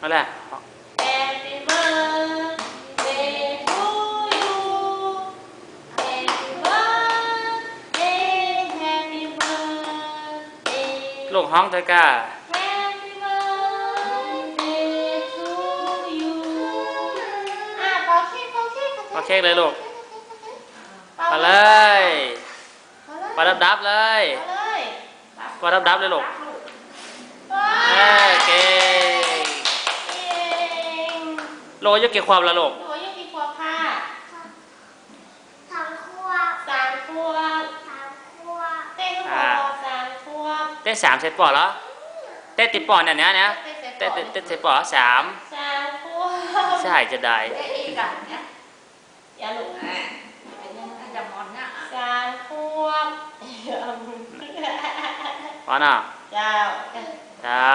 นั่นแหละ Happy birthday to you Happy birthday Happy birthday ลูกห้องเธอกล้า Happy birthday to you อะเป่าเค้กเป่าเค้กเอาเค้กเลยลูกเป่ามาเลยเป่าเลยปาดับดับๆเลยเป่าเลยปาดับดับๆเลยลูก ว้า เออเก่ง เก่ง โลกอายุกี่ความละลูกหนูยังกี่ขวบค่ะสองขวบสามขวบสามขวบเต้นขวบสามขวบเต้นสามเซตปอเหรอเต้นติดปอเนี่ยเนี่ยเนี่ยเต้นเต้นเต้นเซตปอสามสามขวบใช่จะได้ Cái y gần nhá อย่าลุก À Cái nhân cái dòng mòn nhá สามขวบพอน่ะเจ้าเจ้า